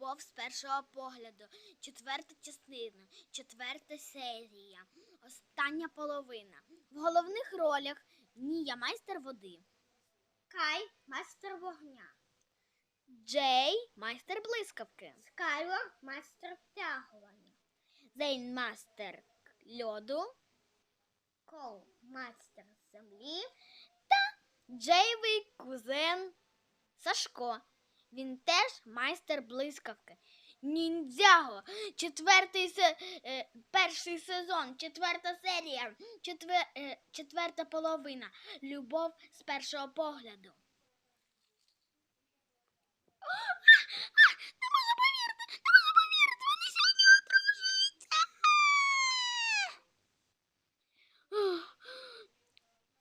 Любов з першого погляду. Четверта частина, четверта серія, остання половина. В головних ролях Нія майстер води, Кай, майстер вогня. Джей майстер блискавки, Скайлор, майстер втягування. Зейн майстер льоду, Кол, майстер землі. Джейвий кузен Сашко. Він теж майстер блискавки. Ніндзяго, четвертий се, е, перший сезон, четверта серія, четвер, е, четверта половина. Любов з першого погляду. Не можу повірити, не можу повірити, вони сьогодні одружуються.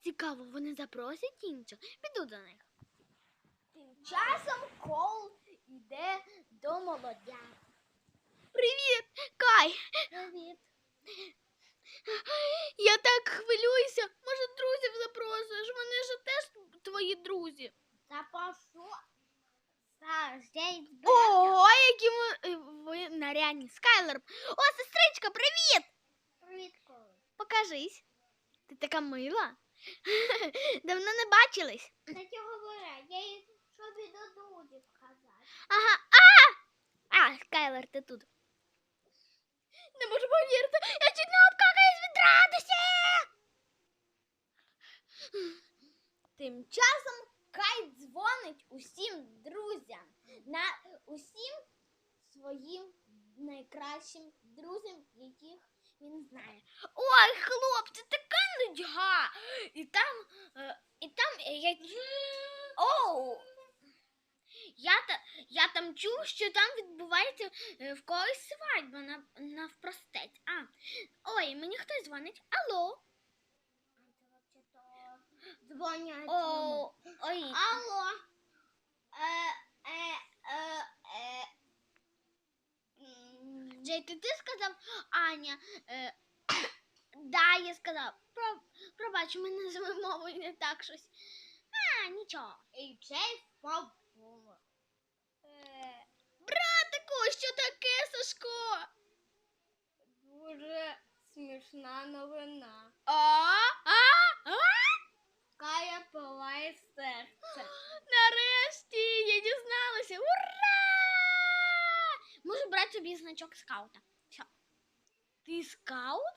Цікаво, вони запросять інших? Піду до них. Тим часом до молодят. Привіт, Кай! Привіт. Я так хвилююся. Може, друзів запросиш? Вони ж теж твої друзі. Я. Ого, які ми, е, ви нарядні. Скайлер. О, сестричка, привіт! Привіт, Кол. Покажись. Ти така мила. Давно не бачились. Та чого говоря? Я їй собі до друзів казати. Ага. А! А, Скайлер, ти тут. Не можу повірити. Я чуть не обкакаюсь від радості. Тим часом Кай дзвонить усім друзям, на усім своїм найкращим друзям, яких він знає. Ой, хлопці, така нудьга. І там, е, і там е, я. Оу! Я, та, я там чув, що там відбувається е, в когось свадьба на, навпростець. А, ой, мені хтось дзвонить. Алло. Дзвонять. О, ой. Алло. Е, е, е, е. М, Джей, ти, ти сказав Аня. Е, да, я сказав. Про, пробач, у мене з вимовою не так щось. А, нічого. І Джей впав в обморок. Е, Братику, що таке, Сашко? Дуже смішна новина. А? А? А? Кая палає серце. Нарешті я дізналася. Ура! Можу брати собі значок скаута. Все. Ти скаут?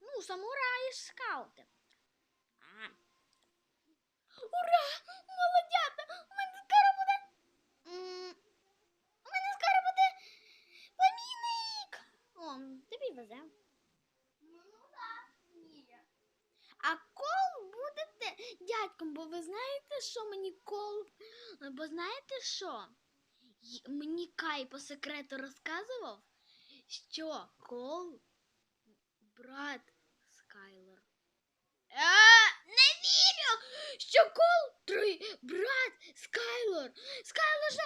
Ну, самураї ж скаути. знаєте, що мені кол. Бо знаєте що? Й- Мені Кай по секрету розказував, що кол брат Скайлер. Е, не вірю, що кол три брат Скайлер. Скайлер же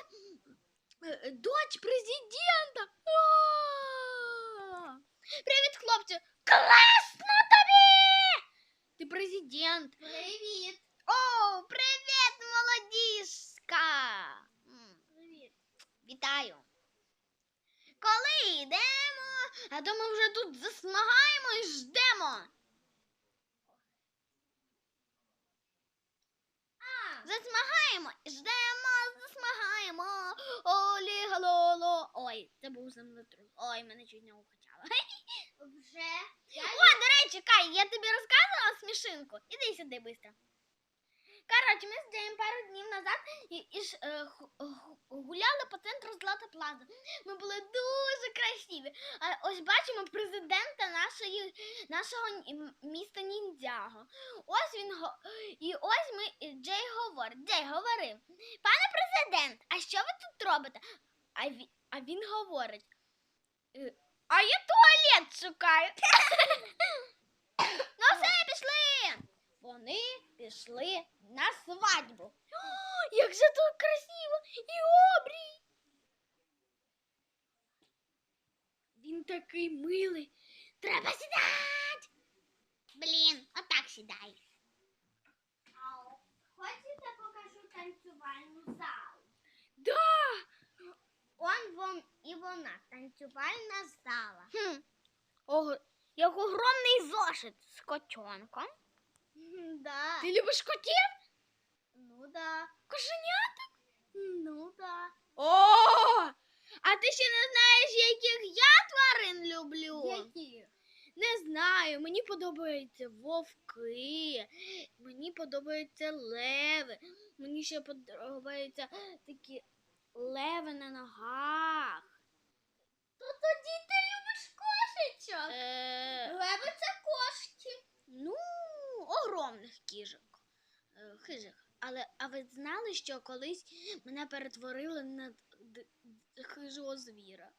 е, е, доч президента. А! Привіт, хлопці! Класно тобі! Ти президент. Засмагаємо ждемо, засмагаємо. Олі галоло. Ой, це був землетрус. Ой, мене чуть не укачало. вже. Я О, до речі, Кай, я тобі розказувала смішинку. Іди сюди швидко. Коротше, ми з Джеєм пару днів назад і, і ж, е, гуляли по центру Злата Плаза. Ми були дуже красиві. А ось бачимо президента нашої, нашого міста Ніндзяго. Ось він і ось ми Джей говорить. Джей говорив, пане президент, а що ви тут робите? А він, а він говорить. «Е, А я туалет шукаю. ну все, пішли. Вони пішли на свадьбу. О, як же тут красиво і обрій. Він такий милий. Треба сідати. Блін, отак сідай. Ау. Хочете покажу танцювальну залу? Да. Он вон він і вона танцювальна зала. Хм. Ого, як огромний зошит з котенком. Да. Ти любиш котів? Знаю, мені подобаються вовки, мені подобаються леви, мені ще подобаються такі леви на ногах. То тоді ти любиш кошечок. Е, Леви це кошки. ну, огромних кіжок, е, хижих. Але а ви знали, що колись мене перетворили на хижого звіра?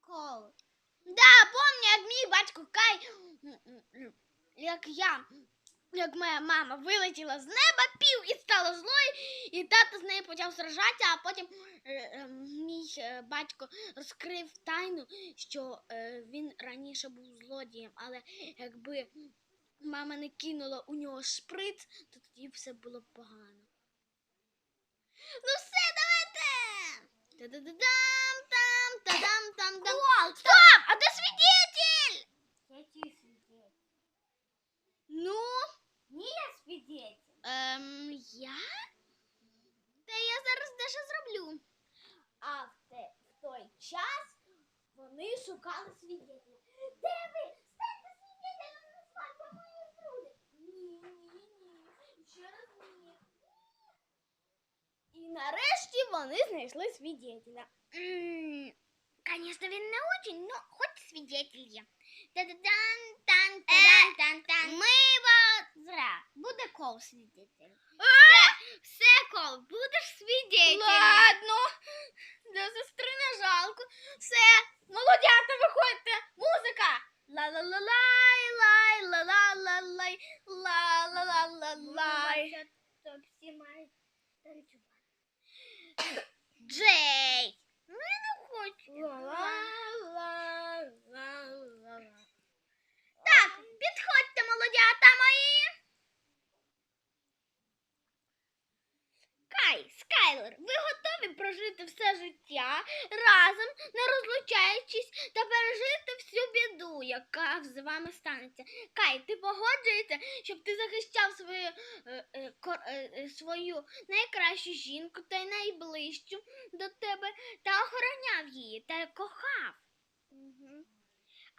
Коли? Да, помню, як мій батько Кай, як я, як моя мама вилетіла з неба, пів і стала злою, і тато з нею почав сражатися, а потім е, е, мій е, батько розкрив тайну, що він раніше був злодієм, але якби мама не кинула у нього шприц, то тоді все було б погано. Ну все, давайте! Та-да-да-дам, там, та-дам, там, там. Стоп! А де свидетель? Які свідеті? Ну, Ні, я свідеті. ем, я? Та я зараз дещо зроблю. А в, те, в той час вони шукали свідетеля. Де ви? Станьте свідетелем на свадьбу моєї друзі. Ні, ні, ні. Ще раз ні. І нарешті вони знайшли свидетеля. М, Конечно, він не очень, но хоч свидетель є. Та-да-дан, тан, тадан, тан, тан. Ми зря. Буде кол свідетель. Все, Кол, будеш свидетелем. Ладно, до сестри не жалко. Все, молодята, виходьте, музика. Ла-ла-ла-лай, лай, ла-ла-ла-лай, ла-ла-ла-ла-лай. То всі мають танцювати. Джей. Ну, я не хочу. Так, молодята мої. Кай, Скайлер, ви готові прожити все життя разом, не розлучаючись та пережити всю біду, яка з вами станеться. Кай, ти погоджуєшся, щоб ти захищав свою, е, е, е, свою найкращу жінку та й найближчу до тебе та охороняв її та кохав.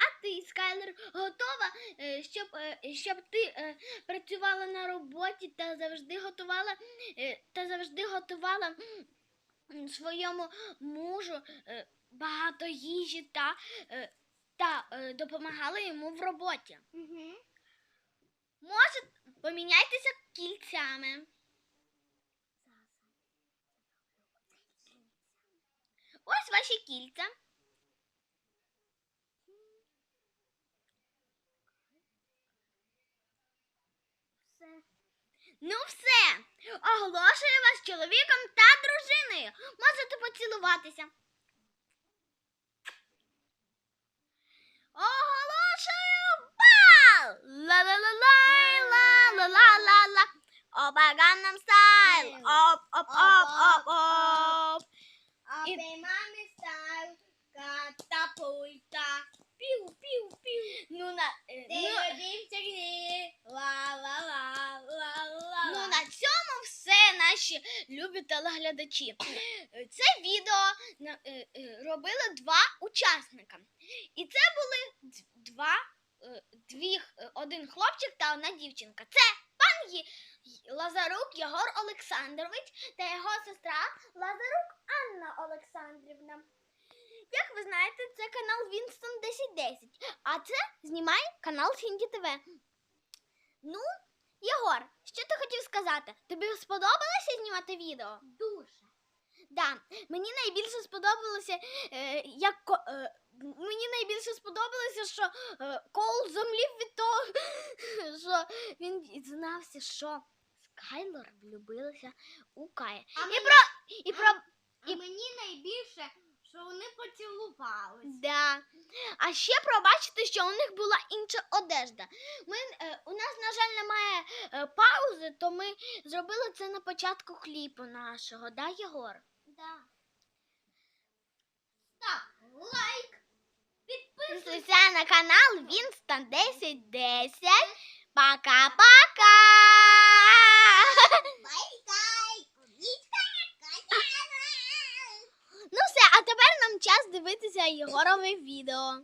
А ти, Скайлер, готова, е, щоб, е, щоб ти е, працювала на роботі та завжди готувала та завжди готувала своєму мужу багато їжі та, та допомагала йому в роботі. Може, поміняйтеся кільцями. Ось ваші кільця. Все. Ну все, оголошую вас чоловіком та дружиною. Можете поцілуватися. Оголошую бал! Ла-ла-ла-лай, ла-ла-ла-ла-ла. Опа, Gangnam Style. Оп, оп, оп, оп, оп. А І- мамі став катапульта. Пів, пів, пів. Ну, на, е, Ти ну, родився гні. Ла-ла-ла, ла-ла-ла. Ну, на цьому все, наші любі телеглядачі. Е, Це відео е, е, робили два учасника. І це були два, дві, один хлопчик та одна дівчинка. Це пан Лазарук Єгор Олександрович та його сестра Лазарук Анна Олександрівна. Як ви знаєте, це канал Вінстон 1010, а це знімає канал Хінді ТВ. Ну, Єгор, що ти хотів сказати? Тобі сподобалося знімати відео? Дуже. Да, мені найбільше сподобалося, е, як ко- е, мені найбільше сподобалося, що е, Коул зомлів від того, що він дізнався, що Скайлор влюбилася у Кая. А І мені- про і про А мені найбільше, що вони поцілувалися. Да. А ще пробачити, що у них була інша одежда. Ми, е, У нас, на жаль, немає е, паузи, то ми зробили це на початку кліпу нашого, да, Єгор? Да. Так, лайк. Підписуйся на канал Вінстан 1010. Пока-пока! Час дивитися Єгорове відео.